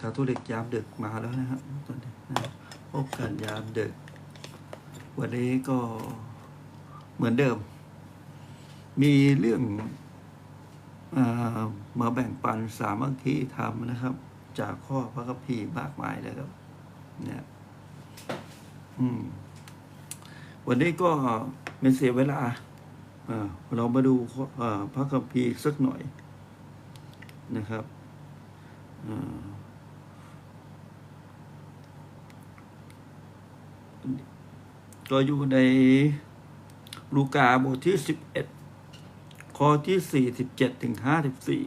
สาธุเด็กยามดึกมาแล้วนะครับตอนนี้นะพบกันยามดึก วันนี้ก็เหมือนเดิม มีเรื่องอมาแบ่งปันสามัคคีธรรมนะครับ จากข้อพระคัมภีร์มากมายเลยครับ เนี่ยอืมวันนี้ก็ไม่เสียเวลาเรามาดูพระคัมภีร์สักหน่อยนะครับ อ่ อก็อยู่ในลูกาบทที่สิบเอ็ดข้อที่สี่สิบเจ็ดถึงห้าสิบสี่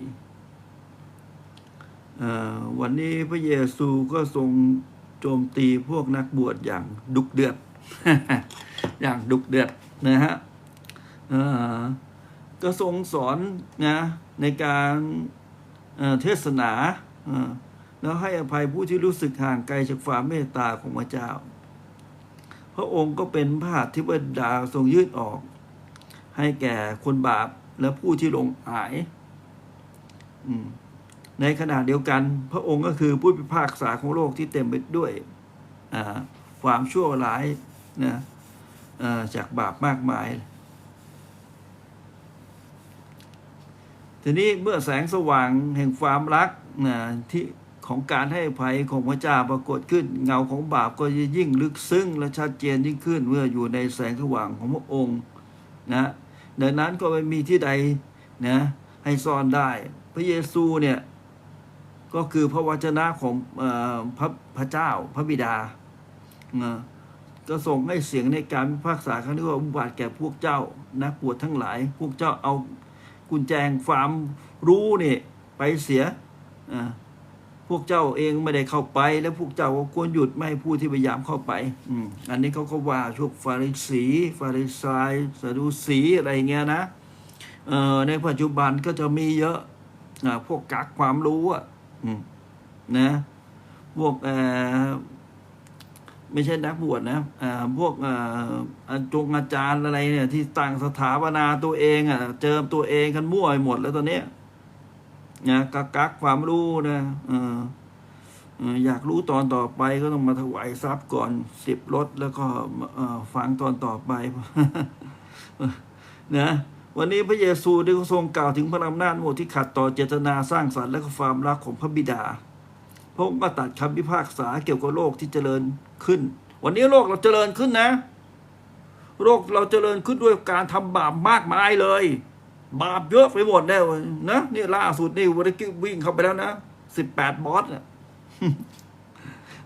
วันนี้พระเยซูก็ทรงโจมตีพวกนักบวชอย่างดุกเดือด อย่างดุกเดือดนะฮะก็ทรงสอนนะในการเเทศนาแล้วให้อภัยผู้ที่รู้สึกห่างไกลจากความเมตตาของพระเจ้า พระองค์ก็เป็นพระหัตถ์ที่บดาทรงยืดออก ให้แก่คนบาปและผู้ที่ลงหายในขณะเดียวกัน พระองค์ก็คือผู้พิพากษาของโลกที่เต็มไปด้วยความชั่วร้ายนะจากบาปมากมาย ทีนี้เมื่อแสงสว่างแห่งความรักนะที่ ของการให้อภัยของพระเจ้าปรากฏขึ้น เงาของบาปก็จะยิ่งลึกซึ้งและชัดเจนยิ่งขึ้น เมื่ออยู่ในแสงสว่างของพระองค์นะดังนั้นก็ไม่มีที่ใดนะให้ซ่อนได้ พระเยซูเนี่ยก็คือพระวจนะของอพระพระเจ้าพระบิดานะก็ส่งให้เสียงในการพิพากษาครั้งนี้ว่าอุบัติแก่พวกเจ้านักบวชทั้งหลาย พวกเจ้าเอากุญแจงความรู้นี่ไปเสียอ่า พวกเจ้าเองไม่ได้เข้าไป แล้วพวกเจ้าก็ควรหยุดไม่ให้ผู้ที่พยายามเข้าไป อืมอันนี้เขาก็ว่าพวกฟาริสีฟาริสายสะดูสีอะไรเงี้ยนะเอ่อในปัจจุบันก็จะมีเยอะอ่าพวกกักความรู้อะอืมนะพวกเอ่อไม่ใช่นักบวชนะอ่าพวกอ่าจงอาจารย์อะไรเนี่ย ที่ตั้งสถาปนาตัวเองอะ เจิมตัวเองกันมั่วไปหมดแล้วตอนเนี้ย นะกักกักความรู้นะเอออยากรู้ตอนต่อไปก็ต้องมาถวายทรัพย์ก่อนสิบรถแล้วก็ฟังตอนต่อไปนะวันนี้พระเยซูได้ทรงกล่าวถึงพระอำนาจหมดที่ขัดต่อเจตนาสร้างสรรค์และความรักของพระบิดาพระองค์ก็ตัดคำพิพากษาเกี่ยวกับโลกที่เจริญขึ้น วันนี้โลกเราเจริญขึ้นนะ โลกเราเจริญขึ้นด้วยการทำบาปมากมายเลย บาปเยอะไปหมดแล้วนะนี่ล่าสุดนี่วันนี้วิ่งเข้าไปแล้วนะสิบแปดบอสเนี่ย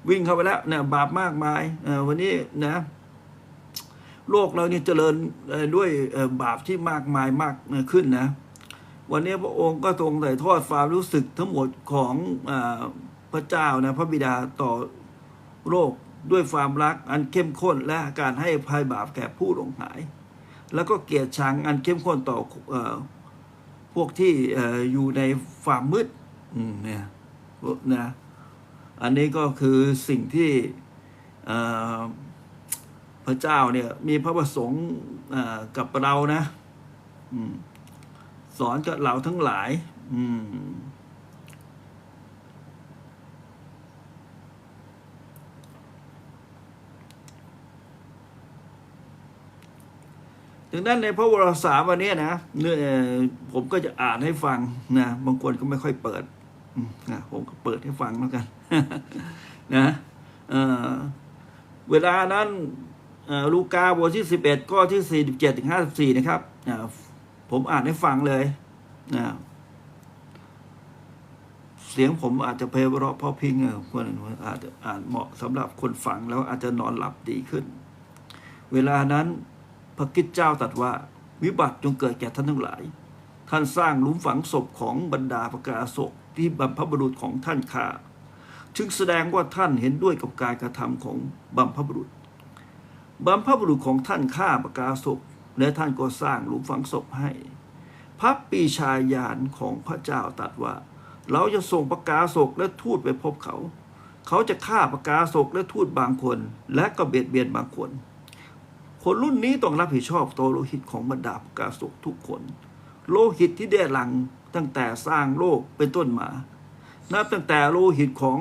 วิ่งเข้าไปแล้วเนี่ยบาปมากมายเออวันนี้นะ โลกเรานี่เจริญด้วยบาปที่มากมายมากขึ้นนะ วันนี้พระองค์ก็ทรงถ่ายทอดความรู้สึกทั้งหมดของอพระเจ้านะพระบิดาต่อโลกด้วยความรักอันเข้มข้นและการให้ภัยบาปแก่ผู้หลงหาย แล้วก็เกลียดชังอันเข้มข้นต่ออพวกที่ออยู่ในความมืดเนี่ยนะอันนี้ก็คือสิ่งที่พระเจ้าเนี่ยมีพระประสงค์กับเรานะอสอนกับเราทั้งหลาย อืม ดังนั้นในพระวรสารวันนี้นะเนื้อผมก็จะอ่านให้ฟังนะบางคนก็ไม่ค่อยเปิดนะผมก็เปิดให้ฟังแล้วกันนะเเวลานั้นลูกาบทที่สิบเอ็ดข้อที่สี่สิบเจ็ดถึงห้าสิบสี่นะครับผมอ่านให้ฟังเลยนะเสียงผมอาจจะเพลเราะเพราะพิงเออคนอาจจะอ่านเหมาะสำหรับคนฟังแล้วอาจจะนอนหลับดีขึ้น เวลานั้น พระกิจเจ้าตรัสว่า วิบัติจงเกิดแก่ท่านทั้งหลาย ท่านสร้างหลุมฝังศพของบรรดาประกาศกที่บรรพบุรุษของท่านฆ่าจึงแสดงว่าท่านเห็นด้วยกับการกระทำของบัมพบุรุษบัมพบุรุษของท่านฆ่าประกาศพและท่านก็สร้างหลุมฝังศพให้ พระปีชายานของพระเจ้าตรัสว่า เราจะส่งประกาศกและทูตไปพบเขา เขาจะฆ่าประกาศกและทูตบางคน และก็เบียดเบียนบางคน คนรุ่นนี้ต้องรับผิดชอบต่อโลหิตของบรรดาปกาศกทุกคน โลหิตที่ได้หลังตั้งแต่สร้างโลกเป็นต้นมา นับตั้งแต่โลหิตของ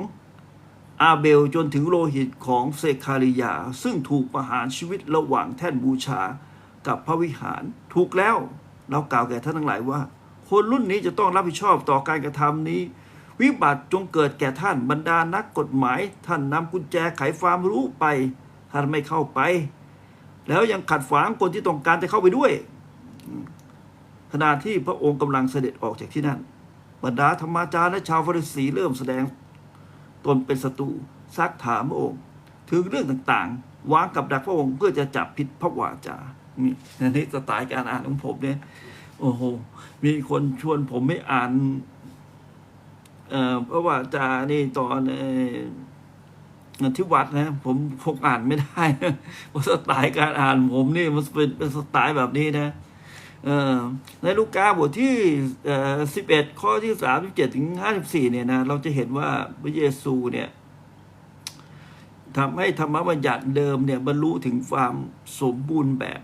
อาเบลจนถึงโลหิตของเซคาริยา ซึ่งถูกประหารชีวิตระหว่างแท่นบูชากับพระวิหารถูกแล้ว เรากล่าวแก่ท่านทั้งหลายว่า คนรุ่นนี้จะต้องรับผิดชอบต่อการกระทำนี้ วิบัติจงเกิดแก่ท่านบรรดานักกฎหมาย ท่านนำกุญแจไขความรู้ไป ท่านไม่เข้าไป แล้วยังขัดขวางคนที่ต้องการจะเข้าไปด้วย ขณะที่พระองค์กำลังเสด็จออกจากที่นั่น บรรดาธรรมาจารย์และชาวฟาริสีเริ่มแสดงตนเป็นศัตรูซักถามพระองค์ ถึงเรื่องต่างๆวางกับดักพระองค์เพื่อจะจับผิดพระวาจานี่นนี้สไตล์การอ่านของผมเนี่ยโอ้โหมีคนชวนผมไม่อ่าน เอ่อพระวาจานี่ตอน ที่วัดนะผมคงอ่านไม่ได้เพราะสไตล์การอ่านผมนี่มันเป็นเป็นสไตล์แบบนี้นะในลูกาบทที่สิบเอ็ดข้อที่สามสิบเจ็ดถึงห้าสิบสี่เนี่ยนะเราจะเห็นว่าพระเยซูเนี่ยทำให้ธรรมบัญญัติเดิมเนี่ยบรรลุถึงความสมบูรณ์แบบ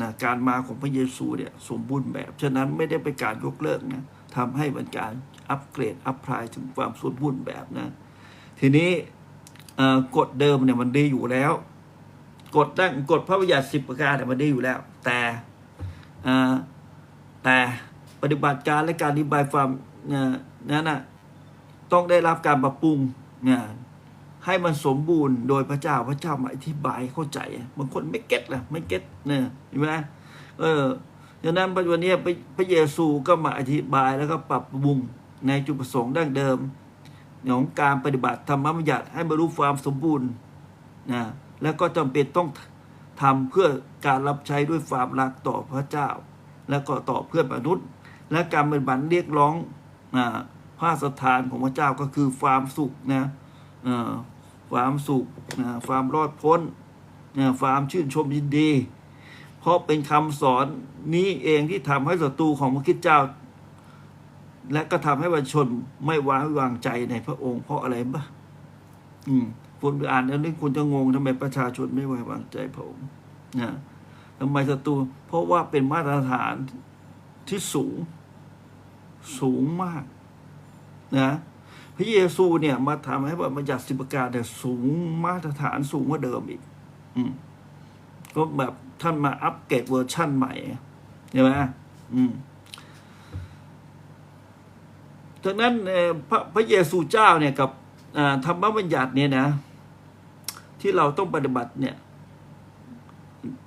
นะการมาของพระเยซูเนี่ยสมบูรณ์แบบ ฉะนั้นไม่ได้เป็นการยกเลิกนะทำให้เป็นการอัปเกรดอัปพลายถึงความสมบูรณ์แบบนะ ทีนี้ กฎเดิมเนี่ยมันดีอยู่แล้วกฎตั้งกฎพระบัญญัติสิบประการเนี่ยมันดีอยู่แล้ว แต่แต่ปฏิบัติการและการอธิบายความนั้นนะต้องได้รับการปรับปรุงเนี่ยให้มันสมบูรณ์โดยพระเจ้าพระเจ้ามาอธิบายเข้าใจบางคนไม่เก็ตล่ะไม่เก็ตเนี่ยเห็นไหมเออดังนั้นปัจจุบันนี้พระเยซูก็มาอธิบายแล้วก็ปรับปรุงในจุดประสงค์ดั้งเดิม ของการปฏิบัติธรรมบัญญัติให้บรรลุความสมบูรณ์นะแล้วก็จำเป็นต้องทำเพื่อการรับใช้ด้วยความรักต่อพระเจ้า แล้วก็ต่อเพื่อนมนุษย์ และการปฏิบัติเรียกร้องอาพระสถานของพระเจ้าก็คือความสุขนะอ่อความสุขนะความรอดพ้นนะความชื่นชมยินดี เพราะเป็นคำสอนนี้เองที่ทำให้ศัตรูของพระคิดเจ้า และก็ทำให้ประชาชนไม่ไว้วางใจในพระองค์เพราะอะไรบ้าอืมคุณไปอ่านแล้วนี่คุณจะงงทำไมประชาชนไม่ไว้วางใจพระองค์นะทำไมศัตรูเพราะว่าเป็นมาตรฐานที่สูง สูงมาก นะพระเยซูเนี่ยมาทำให้บัญญัติสิบประการเนี่ยสูงมาตรฐานสูงกว่าเดิมอีก อืมก็แบบท่านมาอัปเกรดเวอร์ชั่นใหม่ใช่ไหมอืม จากนั้นพระพระเยซูเจ้าเนี่ยกับธรรมบัญญัติเนี่ยนะ ที่เราต้องปฏิบัติเนี่ย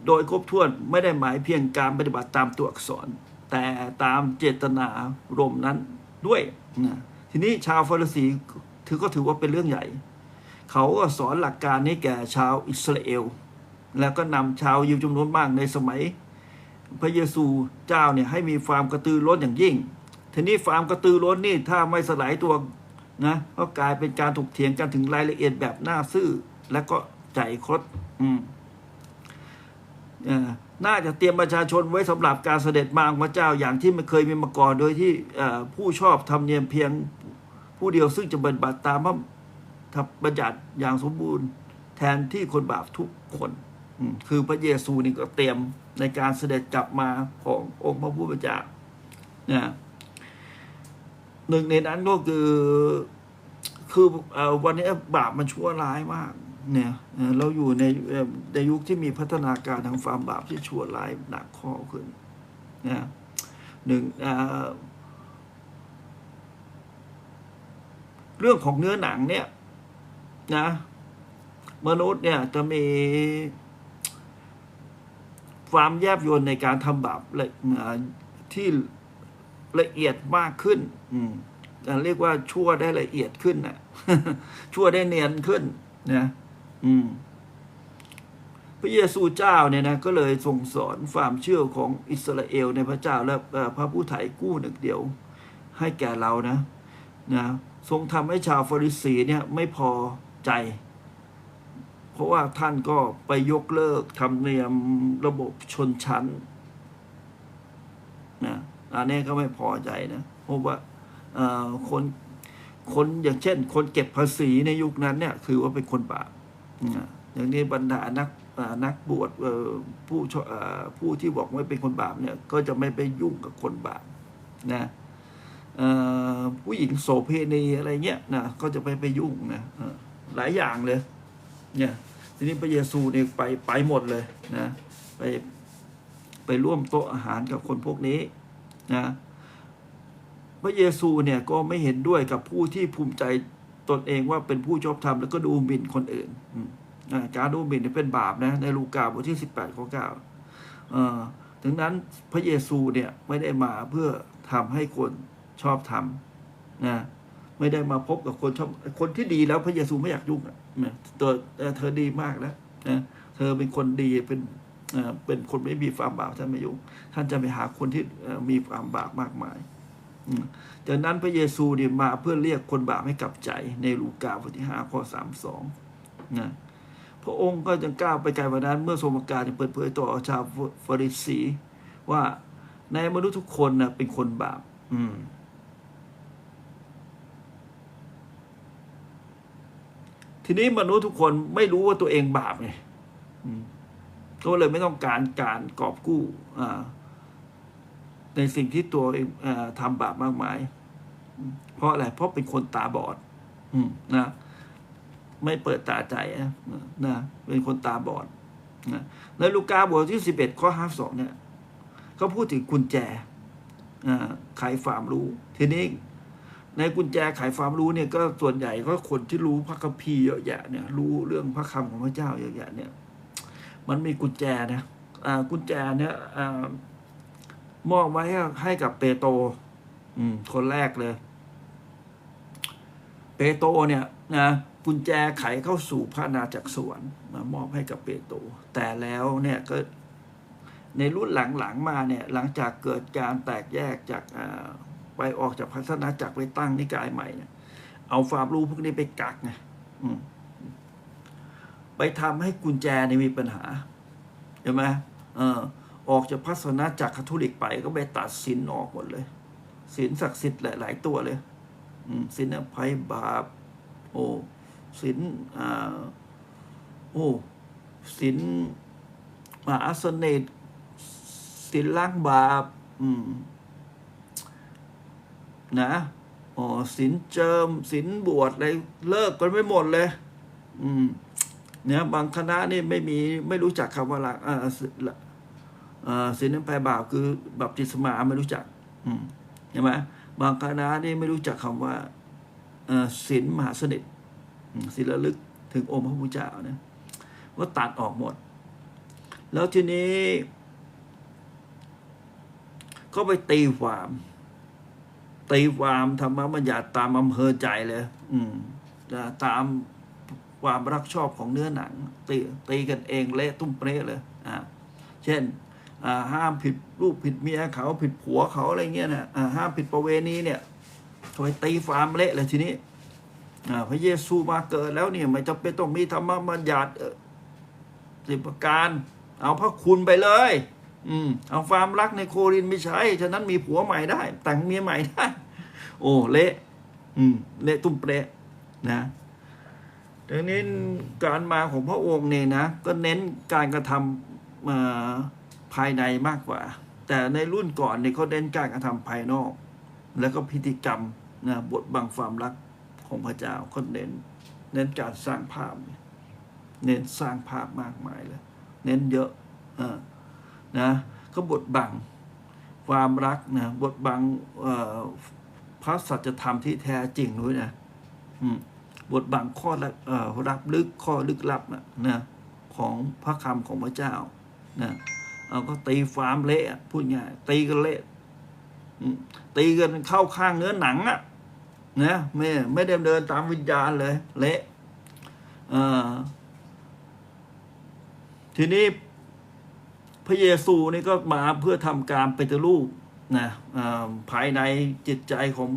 โดยครบถ้วนไม่ได้หมายเพียงการปฏิบัติตามตัวอักษร แต่ตามเจตนารมณ์นั้นด้วยนะทีนี้ชาวฟาริสีถือก็ถือว่าเป็นเรื่องใหญ่ เขาก็สอนหลักการนี้แก่ชาวอิสราเอล แล้วก็นำชาวยิวจำนวนมากในสมัย พระเยซูเจ้าเนี่ยให้มีความกระตือร้นอย่างยิ่ง ทีนี้ความกระตือร้นนี่ถ้าไม่สลายตัวนะก็กลายเป็นการถกเถียงกันถึงรายละเอียดแบบน่าซื่อ และก็ใจคดอืมอ่อน่าจะเตรียมประชาชนไว้สำหรับการเสด็จมาของพระเจ้าอย่างที่ไม่เคยมีมาก่อนโดยที่ผู้ชอบทำเนียมเพียงผู้เดียวซึ่งจะปฏิบัติตามพระบัญญัติอย่างสมบูรณ์ แทนที่คนบาปทุกคนอืมคือพระเยซูนี่ก็เตรียมในการเสด็จกลับมาขององค์พระผู้เป็นเจ้านะ หนึ่งในนั้นก็คือ คืออวันนี้บาปมันชั่วร้ายมาก เนี่ยเราอยู่ในในยุคที่มีพัฒนาการทางความบาปที่ชั่วร้ายหนักข้อขึ้นนะหนึ่งเเรื่องของเนื้อหนังเนี่ย นะ มนุษย์เนี่ยจะมีความแยบยลในการทำบาปละอ่าที่ ละเอียดมากขึ้น อืมอ่าเรียกว่าชั่วได้ละเอียดขึ้นนะชั่วได้เนียนขึ้นนะอืม พระเยซูเจ้าเนี่ยนะก็เลยส่งสอนความเชื่อของอิสราเอลในพระเจ้าและเอ่อพระผู้ไถ่กู้หนึ่งเดียว ให้แก่เรานะนะทรงทำให้ชาวฟาริสีเนี่ยไม่พอใจ เพราะว่าท่านก็ไปยกเลิกธรรมเนียมระบบชนชั้นนะ อันนี้ก็ไม่พอใจนะเพราะว่าคนคนอย่างเช่น คนเก็บภาษีในยุคนั้นเนี่ยคือว่าเป็นคนบาปอย่างนี้บรรดานักนักบวชผู้ผู้ที่บอกไม่เป็นคนบาปเนี่ยก็จะไม่ไปยุ่งกับคนบาปนะผู้หญิงโสเพณีอะไรเงี้ยนะก็จะไปไปยุ่งนะหลายอย่างเลย เนี่ยทีนี้พระเยซูเนี่ยไปไปหมดเลยนะไปไปร่วมโต๊ะอาหารกับคนพวกนี้ นะพระเยซูเนี่ยก็ไม่เห็นด้วยกับผู้ที่ภูมิใจตนเองว่าเป็นผู้ชอบธรรมแล้วก็ดูหมิ่นคนอื่นการดูหมิ่นเป็นบาปนะในลูกาบทที่สิบแปดข้อเก้าถึงนั้นพระเยซูเนี่ยไม่ได้มาเพื่อทำให้คนชอบธรรมนะไม่ได้มาพบกับคนชอบคนที่ดีแล้วพระเยซูไม่อยากยุ่งอะนะตัวเอ่อเธอดีมากแล้วนะเธอเป็นคนดีเป็น เอ่อเป็นคนไม่มีความบาปท่านไม่ยุ่งท่านจะไปหาคนที่มีความบาปมากมายอืมจากนั้นพระเยซูเนี่ยมาเพื่อเรียกคนบาปให้กลับใจในลูกาบทที่ห้าข้อสามสองนะพระองค์ก็ยังกล้าวไปไกลกว่านั้น เมื่อทรงประกาศเปิดเผยต่อชาวฟาริสีว่าในมนุษย์ทุกคนนะเป็นคนบาป อืมทีนี้มนุษย์ทุกคนไม่รู้ว่าตัวเองบาปไงอืม ก็เลยไม่ต้องการการกอบกู้ในสิ่งที่ตัวเองอทำบาปมากมาย เพราะอะไร เพราะเป็นคนตาบอดนะไม่เปิดตาใจนะเป็นคนตาบอดนะในลูกาบทที่สิบเอ็ดข้อห้าสองเนี่ยเขาพูดถึงกุญแจอ่าไขความรู้ ทีนี้ ในกุญแจไขความรู้เนี่ยก็ส่วนใหญ่ก็คนที่รู้พระคัมภีร์เยอะแยะเนี่ย รู้เรื่องพระคำของพระเจ้าเยอะแยะเนี่ย มันมีกุญแจนะอ่ากุญแจเนี่ยอ่ามอบไว้ให้กับเปโตรคนแรกเลย เปโตรเนี่ยนะกุญแจไขเข้าสู่พระอาจักสวรรค์มามอบให้กับเปโตรแต่แล้วเนี่ยก็ในรุ่นหลังๆมาเนี่ยหลังจากเกิดการแตกแยกจากอ่าไปออกจากพัฒนาจักรไปตั้งนิกายใหม่เนี่ยเอาความรู้พวกนี้ไปกักไงอืม ไปทำให้กุญแจนี่มีปัญหาใช่ไหมเออออกจากพัฒนาจากคาทอลิกไปก็ไปตัดสินออกหมดเลยสินศักดิ์สิทธิ์หลาย ๆ ตัวเลยอืสินอภัยบาป โอ้สินอ่าโอ้สินมหาเสน่ห์สินล้างบาป อืม นะอ๋อสินเจิมสินบวชอะไรเลิกกันไม่หมดเลย อืม เนี่ยบางคณะนี่ไม่มีไม่รู้จักคำว่าละอ่าละเอ่อศีลน้ำแปลบาปคือบัพติศมาไม่รู้จักอืมเห็นไหมบางคณะนี่ไม่รู้จักคำว่าอ่อศีลมหาสนิทศีลระลึกถึงองค์พระพุทธเจ้านี่ยว่าตัดออกหมด แล้วทีนี้ ก็ไปตีความ ตีความธรรมบัญญัติตามอำเภอใจเลย อืมตาม ความรักชอบของเนื้อหนังตีตีกันเองเละตุ้มเปรี้ยเลยอ่าเช่นห้ามผิดลูกผิดเมียเขาผิดผัวเขาอะไรเงี้ยนะห้ามผิดประเวณีเนี่ยถอยตีฟาร์มเละเลยทีนี้พระเยซูมาเกิดแล้วเนี่ยไม่จำเป็นต้องมีธรรมบัญญัติสิบประการ เอาพระคุณไปเลย อืมเอาความรักในโครินไม่ใช้ฉะนั้นมีผัวใหม่ได้ แต่งเมียใหม่ได้ โอ้เละ อืมเละตุ้มเปะนะ ดังนี้นการมาของพระองค์เนี่ยนะ ก็เน้นการกระทำมาภายในมากกว่า แต่ในรุ่นก่อนเนี่ยเขาเน้นการกระทำภายนอก แล้วก็พิธีกรรมนะบทบังความรักของพระเจ้าเขาเน้น เน้นการสร้างภาพ เน้นสร้างภาพมากมายเลย เน้นเยอะอนะก็บทบังความรักนะบทบังพระสัจธรรมที่แท้จริงด้วยนะ อืม บทบังข้อลับลึกข้อลึกลับนะของพระคำของพระเจ้านะเอาก็ตีฟาร์มเละพูดง่ายตีกันเละตีกันเข้าข้างเนื้อหนังอะนะไม่ไม่ได้เดินตามวิญญาณเลยเละทีนี้พระเยซูนี่ก็มาเพื่อทำการปฏิรูป นะภายในจิตใจของ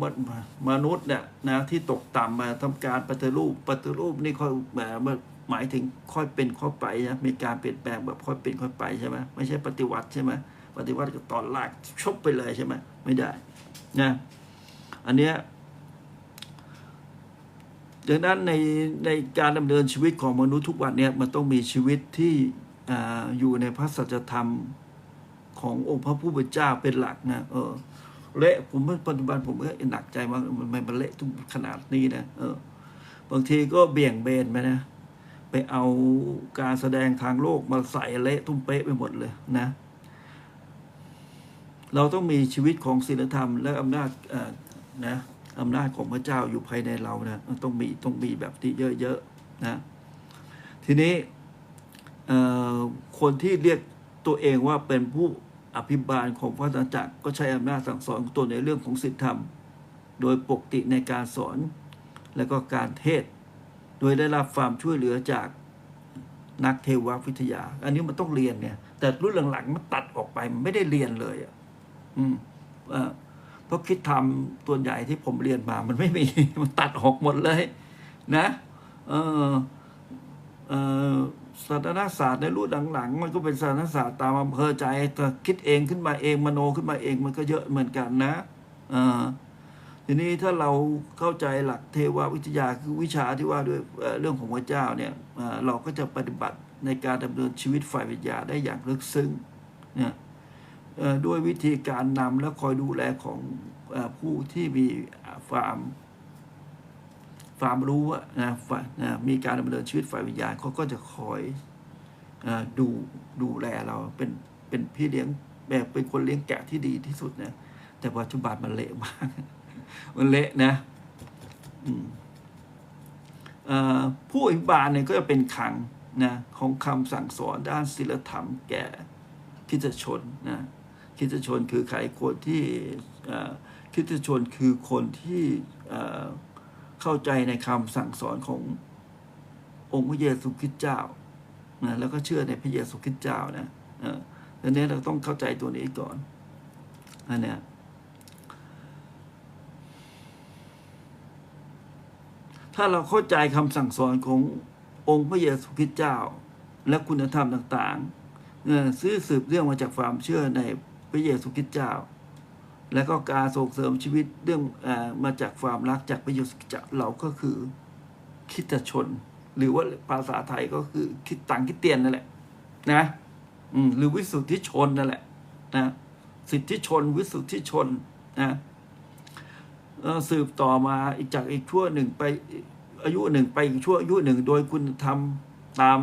มนุษย์เนี่ยนะที่ตกต่ำมาทำการปฏิรูปปฏิรูปนี่ค่อยแบบหมายถึงค่อยเป็นค่อยไปนะมีการเปลี่ยนแปลงแบบค่อยเป็นค่อยไปใช่ไหมไม่ใช่ปฏิวัติใช่ไหมปฏิวัติก็ตอนลากชกไปเลยใช่ไหมไม่ได้นะอันเนี้ยดังนั้นในในการดำเนินชีวิตของมนุษย์ทุกวันเนี่ยมันต้องมีชีวิตที่ออยู่ในพระสัจธรรม ขององค์พระผู้เป็นเจ้าเป็นหลักนะเออเละผมปัจจุบันผมก็หนักใจมากมันมันมันเละทุกขนาดนี้นะเออบางทีก็เบี่ยงเบนไปนะไปเอาการแสดงทางโลกมาใส่เละตุ้มเป๊ะไปหมดเลยนะ เราต้องมีชีวิตของศีลธรรม และอำนาจนะอำนาจของพระเจ้าอยู่ภายในเรานะต้องมีต้องมีแบบที่เยอะๆนะทีนี้คนที่เรียก ตัวเองว่าเป็นผู้อภิบาลของพระสัจักรก็ใช้อำนาจสั่งสอนของตัวในเรื่องของศีลธรรม โดยปกติในการสอนและก็การเทศ โดยได้รับความช่วยเหลือจากนักเทววิทยา อันนี้มันต้องเรียนเนี่ย แต่รุ่นหลังๆมันตัดออกไปไม่ได้เรียนเลยอะอืมเอ่อเพราะคิดทำตัวใหญ่ที่ผมเรียนมามันไม่มีมันตัดออกหมดเลย นะ เออเออ ศาสนศาสตร์ในรุ่นหลังๆ มันก็เป็นศาสนศาสตร์ตามอำเภอใจแต่คิดเองขึ้นมาเองมโนขึ้นมาเองมันก็เยอะเหมือนกันนะทีนี้ถ้าเราเข้าใจหลักเทววิทยาคือวิชาที่ว่าด้วยเรื่องของพระเจ้าเนี่ยเราก็จะปฏิบัติในการดำเนินชีวิตฝ่ายวิทยาได้อย่างลึกซึ้งเนี่ยด้วยวิธีการนำและคอยดูแลของผู้ที่มีความ ความรู้อะนะฝ่ายนะมีการดำเนินชีวิตฝ่ายวิญญาณเขาก็จะคอยเออดูดูแลเราเป็นเป็นพี่เลี้ยงแบบเป็นคนเลี้ยงแกะที่ดีที่สุดนะแต่ปัจจุบันมันเละมาก มันเละนะผู้อภิบาลเนี่ยก็จะเป็นขังนะของคำสั่งสอนด้านศีลธรรมแก่คริสตชนนะคริสตชนคือใครคนที่เอ่อคริสตชนคือคนที่ เข้าใจในคำสั่งสอนขององค์พระเยซูคริสต์เจ้านะแล้วก็เชื่อในพระเยซูคริสต์เจ้านะเออดังนี้เราต้องเข้าใจตัวนี้ก่อนอันเนี้ยถ้าเราเข้าใจคำสั่งสอนขององค์พระเยซูคริสต์เจ้า และคุณธรรมต่างๆเออซื้อสืบเรื่องมาจากความเชื่อในพระเยซูคริสต์เจ้า และก็การส่งเสริมชีวิตเรื่องอมาจากความรักจากพระเยซูคริสต์จ้าเราก็คือคิดชน หรือว่าภาษาไทยก็คือคิดตังคิดเตียนนั่นแหละนะหรือวิสุทธิชนนั่นแหละนะสิทธิชนวิสุทธิชนนะสืบต่อมาอีกจากอีกชั่วหนึ่งไปอายุหนึ่งไปอีกชั่วอายุหนึ่ง โดยคุณธรรมตาม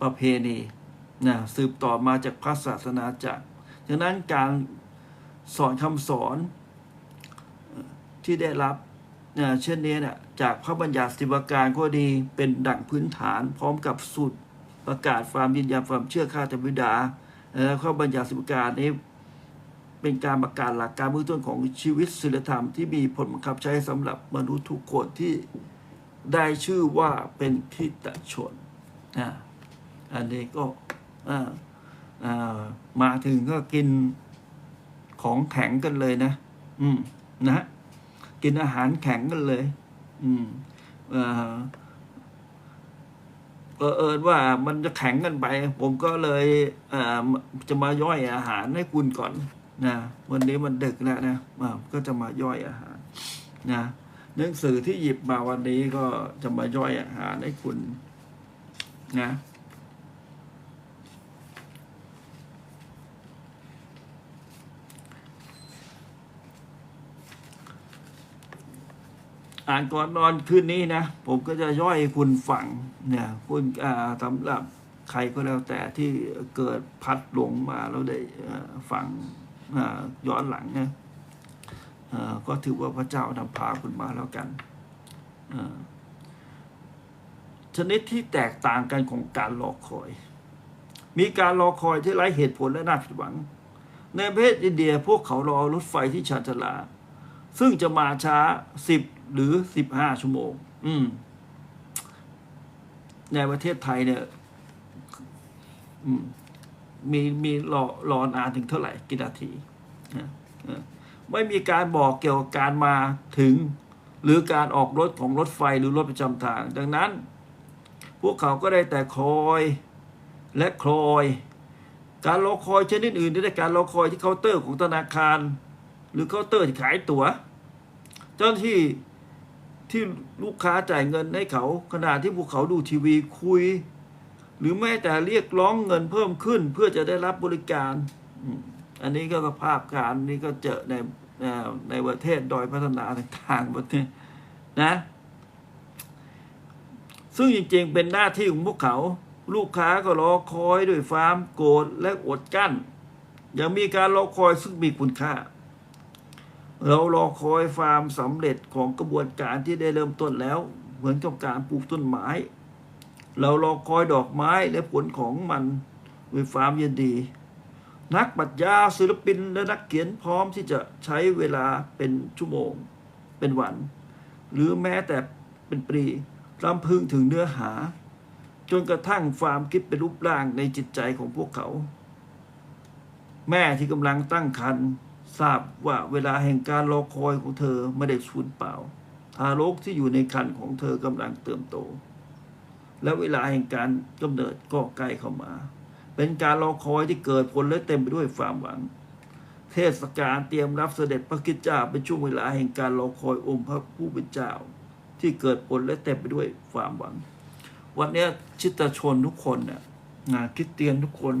ประเพณีนะสืบต่อมาจากพระศาสนาจักดังนั้นการ สอนคำสอนที่ได้รับเช่นนี้นะจากพระบัญญัติสิบประการก็ดีเป็นดั่งพื้นฐาน พร้อมกับสูตรประกาศความยืนยันความเชื่อข้าแต่บิดาแล้วข้อบัญญัติสิบประการนี้เป็นการประกาศหลักการเบื้องต้นของชีวิตศีลธรรมที่มีผลบังคับใช้สำหรับมนุษย์ทุกคนที่ได้ชื่อว่าเป็นคิตชนอ่าอันนี้ก็มาถึงก็กิน ของแข็งกันเลยนะ อืมนะ กินอาหารแข็งกันเลย อืมเออเผอิญว่ามันจะแข็งกันไป ผมก็เลยเอ่อจะมาย่อยอาหารให้คุณก่อนนะวันนี้มันดึกแล้วนะอ่าก็จะมาย่อยอาหาร นะหนังสือที่หยิบมาวันนี้ก็จะมาย่อยอาหารให้คุณ นะ อ่านก่อนนอนคืนนี้นะ ผมก็จะย่อยให้คุณฟังเนี่ยคุณสำหรับใครก็แล้วแต่ที่เกิดพัดหลงมาแล้วได้เอ่อฟังย้อนหลังนะอ่าก็ถือว่าพระเจ้านำพาคุณมาแล้วกันชนิดที่แตกต่างกันของการรอคอย มีการรอคอยที่ไร้เหตุผลและน่าผิดหวัง ในประเทศอินเดียพวกเขารอรถไฟที่ชานชลา ซึ่งจะมาช้าสิบ หรือสิบห้าชั่วโมง อืม ในประเทศไทยเนี่ย มีมีรอรอนานถึงเท่าไหร่กี่นาทีนะไม่มีการบอกเกี่ยวกับการมาถึง หรือการออกรถของรถไฟหรือรถประจำทาง ดังนั้น พวกเขาก็ได้แต่คอยและคอย การรอคอยชนิดอื่นได้การรอคอยที่เคาน์เตอร์ของธนาคาร หรือเคาน์เตอร์ที่ขายตั๋ว เจ้าหน้าที่ ที่ลูกค้าจ่ายเงินให้เขา ขณะที่พวกเขาดูทีวีคุย หรือแม้แต่เรียกร้องเงินเพิ่มขึ้นเพื่อจะได้รับบริการ อันนี้ก็สภาพการนี้ก็เจอในในประเทศดอยพัฒนาต่างๆประเทศนะ ซึ่งจริงๆเป็นหน้าที่ของพวกเขา ลูกค้าก็รอคอยด้วยความโกรธและอดกั้นยังมีการรอคอยซึ่งมีคุณค่า เรารอคอยความสำเร็จของกระบวนการที่ได้เริ่มต้นแล้ว เหมือนกับการปลูกต้นไม้ เรารอคอยดอกไม้และผลของมันด้วยความยินดี นักปรัชญาศิลปินและนักเขียนพร้อมที่จะใช้เวลาเป็นชั่วโมง เป็นวัน หรือแม้แต่เป็นปีรำพึงถึงเนื้อหา จนกระทั่งความคิดเป็นรูปร่างในจิตใจของพวกเขา แม่ที่กำลังตั้งครรภ์ ทราบว่าเวลาแห่งการรอคอยของเธอไม่ได้สูญเปล่า ทารกที่อยู่ในครรภ์ของเธอกำลังเติมโต และเวลาแห่งการกำเนิดก็ใกล้เข้ามา เป็นการรอคอยที่เกิดผลและเต็มไปด้วยความหวัง เทศกาลเตรียมรับเสด็จพระคิดเจ้าเป็นช่วงเวลาแห่งการรอคอยองค์พระผู้เป็นเจ้า ที่เกิดผลและเต็มไปด้วยความหวัง วันนี้ชิตชนทุกคนเนี่ยนะคริสเตียนทุกคน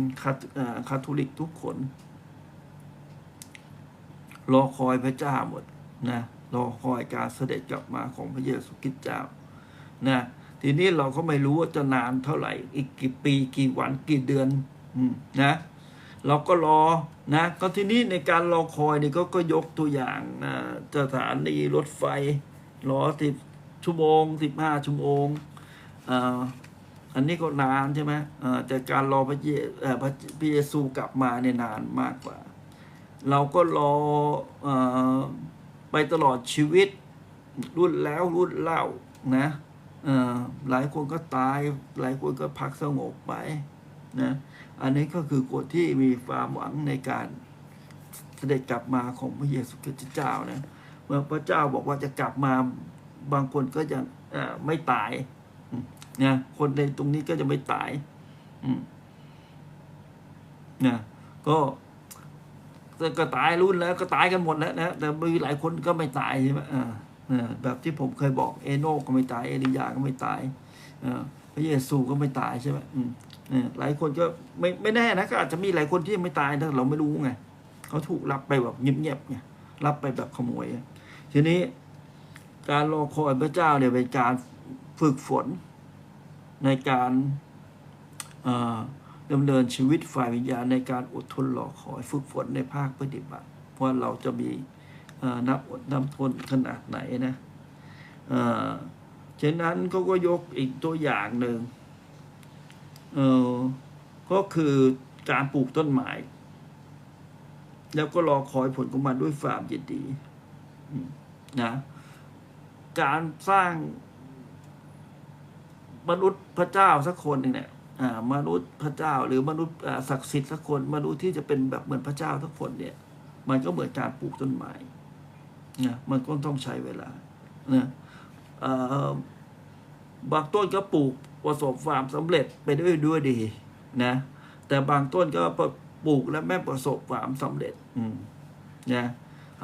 คาทอลิกทุกคน รอคอยพระเจ้าหมดนะรอคอยการเสด็จกลับมาของพระเยซูคริสต์เจ้านะทีนี้เราก็ไม่รู้ว่าจะนานเท่าไหร่ อีกกี่ปีกี่วันกี่เดือนอนะเราก็รอนะก็ทีนี้ในการรอคอยนี่ก็ก็ยกตัวอย่างนะสถานีรถไฟรอสิบชั่วโมงสิบห้าชั่วโมงอันนี้ก็นานใช่ไหมแต่การรอพระเยซูกลับมาเนี่ยนานมากกว่า เราก็รออไปตลอดชีวิต รุ่นแล้วรุ่นเล่านะหลายคนก็ตาย หลายคนก็พักสงบไปนะอันนี้ก็คือคนที่มีความหวังในการเสด็จกลับมาของพระเยซูคริสต์เจ้านะเมื่อพระเจ้าบอกว่าจะกลับมาบางคนก็ยังไม่ตายนะคนในตรงนี้ก็จะไม่ตายนะก็ ก็ตายรุ่นแล้วก็ตายกันหมดแล้วนะแต่มีหลายคนก็ไม่ตายใช่ไหมอ่าแบบที่ผมเคยบอกเอโนก็ไม่ตายเอลียาก็ไม่ตายอ่าพระเยซูก็ไม่ตายใช่ไหมอ่าหลายคนก็ไม่ไม่แน่นะก็อาจจะมีหลายคนที่ยังไม่ตายนะเราไม่รู้ไงเขาถูกรับไปแบบเงียบๆไงรับไปแบบขโมยทีนี้การรอคอยพระเจ้าเนี่ยเป็นการฝึกฝนในการอ่อ ดำเนินชีวิตฝ่ายวิญญาณในการอดทนรอคอยฝึกฝนในภาคปฏิบัติว่าเราจะมีนับอดนับทนขนาดไหนนะเอ่อฉะนั้นเขาก็ยกอีกตัวอย่างหนึ่งก็คือการปลูกต้นไม้แล้วก็รอคอยผลของมันด้วยความยินดีนะการสร้างมนุษย์พระเจ้าสักคนหนึ่งเนี่ย มนุษย์พระเจ้า หรือมนุษย์ศักดิ์สิทธิ์สักคนมนุษย์ที่จะเป็นแบบเหมือนพระเจ้าสักคนเนี่ย มันก็เหมือนการปลูกต้นไม้นะมันก็ต้องใช้เวลานะเอ่อบางต้นก็ปลูกประสบความสำเร็จไปด้วยด้วยดีนะแต่บางต้นก็ปลูกแล้วไม่ประสบความสำเร็จ อืมนะ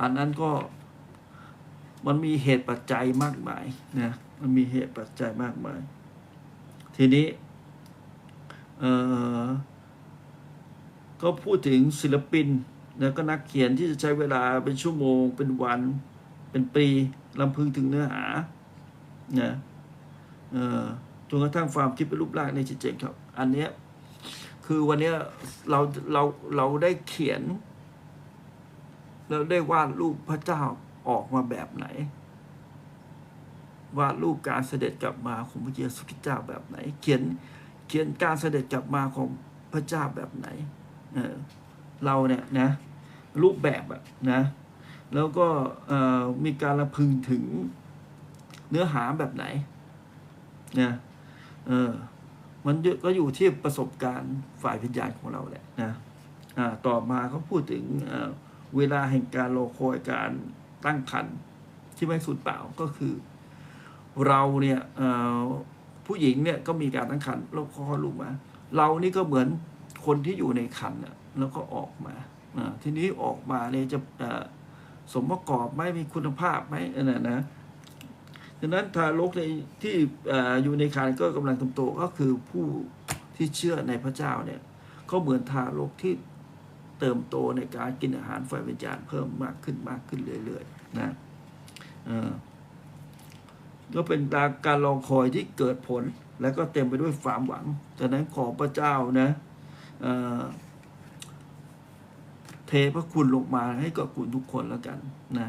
อันนั้นก็มันมีเหตุปัจจัยมากมายนะมันมีเหตุปัจจัยมากมาย ทีนี้ ก็พูดถึงศิลปิน แล้วก็นักเขียนที่จะใช้เวลาเป็นชั่วโมง เป็นวัน เป็นปีลำพึงถึงเนื้อหานะจนกระทั่งความคิดเป็นรูปร่างในจิตใจครับ อันเนี้ยคือวันนี้เราเราเราได้เขียน เราได้วาดรูปพระเจ้าออกมาแบบไหน วาดรูปการเสด็จกลับมาของพระเยซูคริสต์เจ้าแบบไหน เขียน เขียนการเสด็จกลับมาของพระเจ้าแบบไหนเเราเนี่ยนะรูปแบบอะนะแล้วก็มีการระพึงถึงเนื้อหาแบบไหนนะเออมันก็อยู่ที่ประสบการณ์ฝ่ายวิญญาณของเราแหละนะต่อมาเขาพูดถึงเเวลาแห่งการรอคอยการตั้งครรภ์ที่ไม่สูญเปล่าก็คือ เราเนี่ย ผู้หญิงเนี่ยก็มีการตั้งครรภ์แล้วคลอดลูกมา เรานี่ก็เหมือนคนที่อยู่ในครรภ์น่ะแล้วก็ออกมาทีนี้ออกมาเนี่ยจะสมประกอบไหมมีคุณภาพไหมอันนั้นนะดังนั้นทารกในที่อยู่ในครรภ์ก็กำลังเติบโตก็คือผู้ที่เชื่อในพระเจ้าเนี่ยก็เหมือนทารกที่เติมโตในการกินอาหารฝ่ายวิญญาณเพิ่มมากขึ้นมากขึ้นเรื่อยๆนะเออ ก็เป็นการรอคอยที่เกิดผล แล้วก็เต็มไปด้วยความหวังฉะนั้นขอพระเจ้านะเเทพระคุณลงมาให้กับคุณทุกคนแล้วกันนะ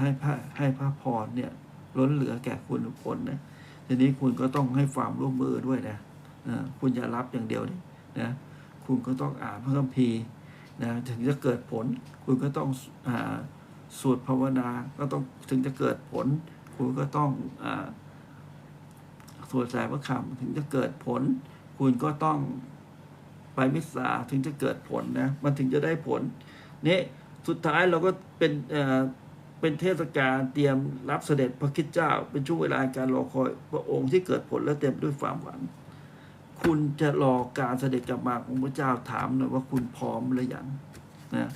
ให้พระให้พระพรเนี่ยล้นเหลือแก่คุณทุกคนนะทีนี้คุณก็ต้องให้ความร่วมมือด้วยนะคุณอย่ารับอย่างเดียวนะคุณก็ต้องอ่านพระคัมภีร์นะถึงจะเกิดผล คุณก็ต้องอสวดภาวนาก็ต้องถึงจะเกิดผล คุณก็ต้องอสวดสายพระคำถึงจะเกิดผล คุณก็ต้องไปมิสาถึงจะเกิดผลนะ มันถึงจะได้ผลนี่สุดท้ายเราก็เป็นเป็นเทศกาลเตรียมรับเสด็จพระคิดเจ้า เป็นช่วงเวลาการรอคอยพระองค์ที่เกิดผลและเต็มด้วยความหวัง คุณจะรอการเสด็จกลับมาของพระเจ้าถามหน่อยว่าคุณพร้อมหรือยังนะ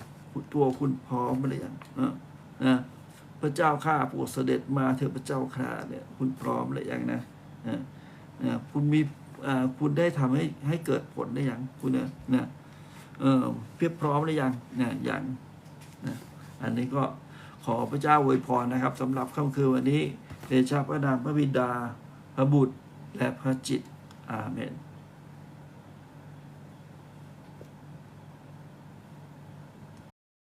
ตัวคุณพร้อมหรือยังนะนะ ระเจ้าข้าโปรดเสด็จมาเถอพระเจ้าข้าเนี่ยคุณพร้อมหรือยังนะคุณมีอ่าคุณได้ทำให้ให้เกิดผลหรือยังคุณเนี่ยนะเออเพียบพร้อมหรือยังนะอย่างนะอันนี้ก็ขอพระเจ้าอวยพรนะครับสำหรับค่ำคืนวันนี้เดชะพระนามพระบิดาพระบุตรและพระจิตอาเมน